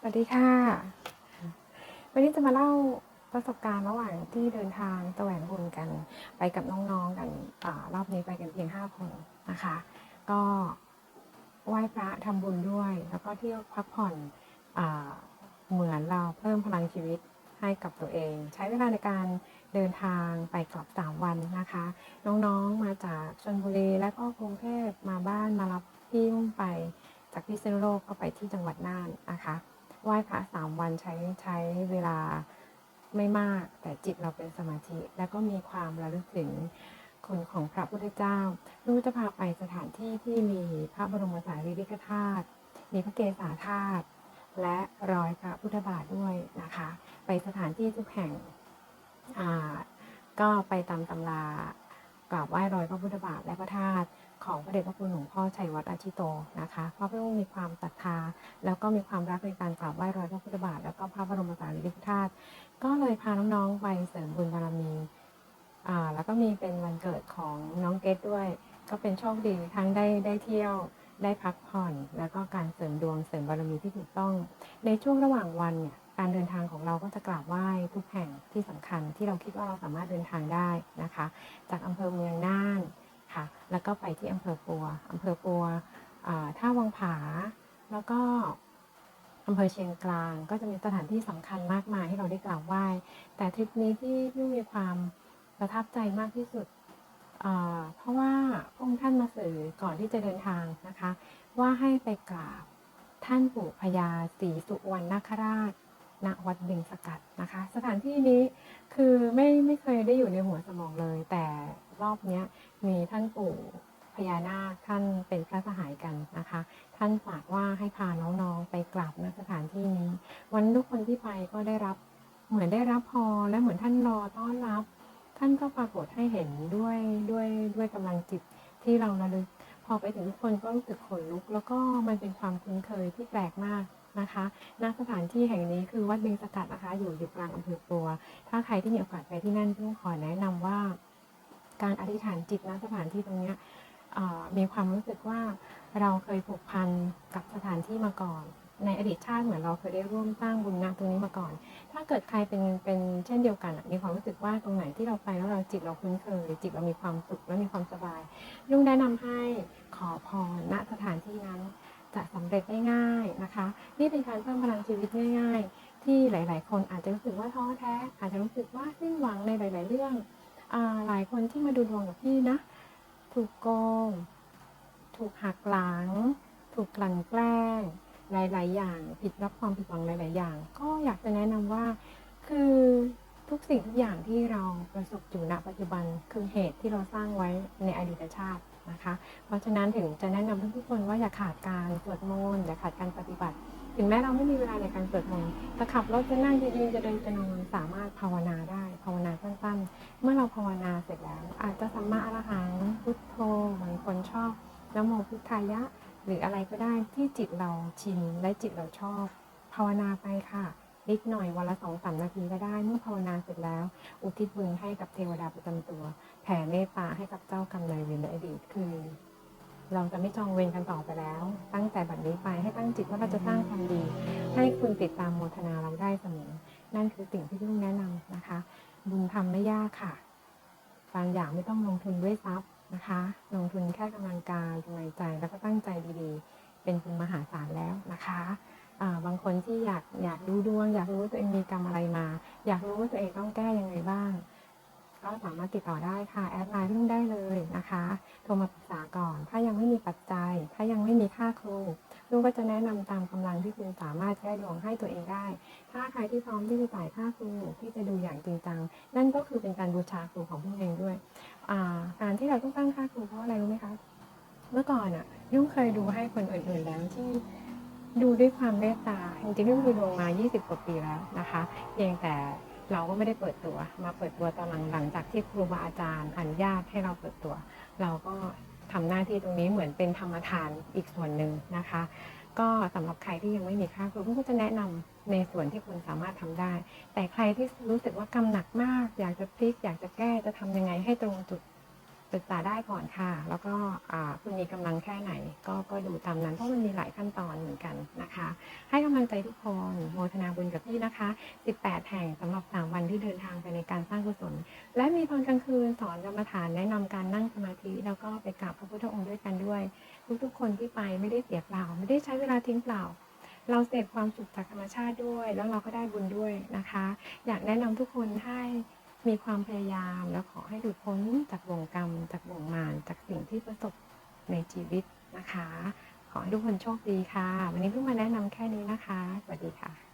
สวัสดีค่ะ วันนี้จะมาเล่าประสบการณ์ระหว่างที่เดินทางแสวงบุญกันไปกับน้องๆกันอรอบนี้ไปกันเพียง5คนนะคะ ก็ไหว้พระทำบุญด้วย แล้วก็เที่ยวพักผ่อนอเหมือนเราเพิ่มพลังชีวิตให้กับตัวเอง ใช้เวลาในการเดินทางไปกลับ3วันนะคะ น้องๆมาจากชลบุรีและก็กรุงเทพมาบ้านมารับพี่อุ้มไปจากพิษณุโลกก็ไปที่จังหวัดน่านนะคะ ไหว้พระสามวันใช้ใช้เวลาไม่มากแต่จิตเราเป็นสมาธิ แล้วก็มีความระลึกถึงคุณของพระพุทธเจ้าลูกจะพาไปสถานที่ที่มีพระบรมสารีริกธาตุมีพระเกศาธาตุและรอยพระพุทธบาทด้วยนะคะ ไปสถานที่ทุกแห่งอ่าก็ไปตามตำรา กราบไหว้รอยพระพุทธบาทและพระธาตุของพระเดชพระคุณหลวงพ่อชัยวัฒน์อาชิโตนะคะเพราะพระองค์มีความศรัทธา แล้วก็มีความรักในการกราบไหว้รอยพระพุทธบาทแล้วก็พระบรมสารีริกธาตุก็เลยพาน้องๆไปเสริมบุญบารมีอ่าแล้วก็มีเป็นวันเกิดของน้องเกดด้วย ก็เป็นโชคดีทั้งได้ได้เที่ยวได้พักผ่อน แล้วก็การเสริมดวงเสริมบารมีที่ถูกต้อง ในช่วงระหว่างวันเนี่ย การเดินทางของเราก็จะกราบไหว้ทุกแห่งที่สำคัญที่เราคิดว่าเราสามารถเดินทางได้นะคะ จากอำเภอเมืองน่านค่ะ แล้วก็ไปที่อำเภอปัวอำเภอปัวท่าวังผา แล้วก็อำเภอเชียงกลางก็จะมีสถานที่สำคัญมากมายให้เราได้กราบไหว้ แต่ทริปนี้ที่ที่มีความประทับใจมากที่สุดเพราะว่าพระองค์ท่านมาสื่อก่อนที่จะเดินทางนะคะ ว่าให้ไปกราบท่านปู่พญาศรีสุวรรณนคราช ณวัดบึงสกัดนะคะ สถานที่นี้คือไม่ไม่เคยได้อยู่ในหัวสมองเลย แต่รอบนี้มีท่านปู่พญานาคท่านเป็นพระสหายกันนะคะ ท่านฝากว่าให้พาน้องๆไปกราบณสถานที่นี้ วันทุกคนที่ไปก็ได้รับเหมือนได้รับพรและเหมือนท่านรอต้อนรับ ท่านก็ปรากฏให้เห็นด้วยด้วยด้วยกำลังจิตที่เราระลึก พอไปถึงทุกคนก็รู้สึกขนลุก แล้วก็มันเป็นความคุ้นเคยที่แปลกมาก นะคะ ณ สถานที่แห่งนี้คือวัดเบงสกัดนะคะ อยู่อยู่กลางอำเภอปัว ถ้าใครที่มีโอกาสไปที่นั่นต้องขอแนะนำว่าการอธิษฐานจิตณสถานที่ตรงนี้มีความรู้สึกว่าเราเคยผูกพันกับสถานที่มาก่อน ในอดีตชาติเหมือนเราเคยได้ร่วมสร้างบุญณตรงนี้มาก่อน ถ้าเกิดใครเป็นเป็นเช่นเดียวกันมีความรู้สึกว่าตรงไหนที่เราไปแล้วเราจิตเราคุ้นเคย จิตเรามีความสุขและมีความสบายลุงแนะนำให้ขอพรณสถานที่นั้น จะสำเร็จได้ง่ายนะคะ นี่เป็นการเพิ่มพลังชีวิตง่าย ๆ ที่หลาย ๆ คนอาจจะรู้สึกว่าท้อแท้ อาจจะรู้สึกว่าสิ้นหวังในหลาย ๆ เรื่องอหลายคนที่มาดูดวงกับพี่นะ ถูกโกง ถูกหักหลัง ถูกกลั่นแกล้ง หลาย ๆ อย่าง ผิดรับความผิดหวังหลาย ๆ อย่าง ก็อยากจะแนะนำว่าคือ ทุกสิ่งทุกอย่างที่เราประสบอยู่ณปัจจุบันคือเหตุที่เราสร้างไว้ในอดีตชาตินะคะ เพราะฉะนั้นถึงจะแนะนำทุกๆคนว่าอย่าขาดการสวดมนต์อย่าขาดการปฏิบัติ ถึงแม้เราไม่มีเวลาในการสวดมนต์จะขับรถจะนั่งจะยืนจะเดินจะนอนสามารถภาวนาได้ ภาวนาสั้นๆ เมื่อเราภาวนาเสร็จแล้ว อาจจะสัมมาอรหังพุทโธบางคนชอบนะโมพุทธายะ หรืออะไรก็ได้ที่จิตเราชินและจิตเราชอบ ภาวนาไปค่ะ นิดหน่อยวันละสองสามนาทีก็ได้ เมื่อภาวนาเสร็จแล้ว อุทิศบุญให้กับเทวดาประจำตัว แผ่เมตตาให้กับเจ้ากรรมนายเวรในอดีตคือ เราจะไม่จองเวรกันต่อไปแล้ว ตั้งแต่บัดนี้ไปให้ตั้งจิตว่าเราจะสร้างความดี ให้คุณติดตามโมทนาเราได้เสมอ นั่นคือสิ่งที่ลุงแนะนำนะคะ บุญทำไม่ยากค่ะ บางอย่างไม่ต้องลงทุนด้วยทรัพย์นะคะ ลงทุนแค่กำลังกายกำลังใจแล้วก็ตั้งใจดีๆ เป็นบุญมหาศาลแล้วนะคะ บางคนที่อยากอยากดูดวง อยากรู้ว่าตัวเองมีกรรมอะไรมา อยากรู้ว่าตัวเองต้องแก้ยังไงบ้าง ก็สามารถติดต่อได้ค่ะ แอดไลน์รุ่งได้เลยนะคะโทรมาปรึกษาก่อน ถ้ายังไม่มีปัจจัย ถ้ายังไม่มีค่าครูลุงก็จะแนะนำตามกำลังที่คุณสามารถแก้ดวงให้ตัวเองได้ ถ้าใครที่พร้อมที่จะจ่ายค่าครูที่จะดูอย่างจริงจัง นั่นก็คือเป็นการบูชาครูของพวกเองด้วยการที่เราต้องตั้งค่าครูเพราะอะไรรู้ไหมคะ เมื่อก่อนอะยุ่งเคยดูให้คนอื่นๆแล้วที่ ดูด้วยความเมตตาจริงๆยุ่งดูดวงมา 20 กว่าปีแล้วนะคะเพียงแต่เราก็ไม่ได้เปิดตัว มาเปิดตัวตอนหลังหลังจากที่ครูบาอาจารย์อนุญาตให้เราเปิดตัว เราก็ทำหน้าที่ตรงนี้เหมือนเป็นธรรมทานอีกส่วนหนึ่งนะคะ ก็สำหรับใครที่ยังไม่มีค่าครูก็จะแนะนำในส่วนที่คุณสามารถทำได้ แต่ใครที่รู้สึกว่ากำหนักมาก อยากจะพลิกอยากจะแก้จะทำยังไงให้ตรงจุด ศึกษาได้ก่อนค่ะ แล้วก็คุณมีกำลังแค่ไหน ก็ก็ดูตามนั้นเพราะมันมีหลายขั้นตอนเหมือนกันนะคะ ให้กำลังใจทุกคนโมทนาบุญกับพี่นะคะ 18 แห่งสำหรับ 3 วันที่เดินทางไปในการสร้างกุศล และมีตอนกลางคืนสอนกรรมฐานแนะนำการนั่งสมาธิ แล้วก็ไปกราบพระพุทธองค์ด้วยกันด้วย ทุกๆคนที่ไปไม่ได้เสียเปล่า ไม่ได้ใช้เวลาทิ้งเปล่าเราเสพความสุขจากธรรมชาติด้วย แล้วเราก็ได้บุญด้วยนะคะ อยากแนะนำทุกคนให้ มีความพยายามแล้วขอให้หลุดพ้นจากวงกรรม จากวงมารจากสิ่งที่ประสบในชีวิตนะคะ ขอให้ทุกคนโชคดีค่ะ วันนี้เพิ่งมาแนะนำแค่นี้นะคะสวัสดีค่ะ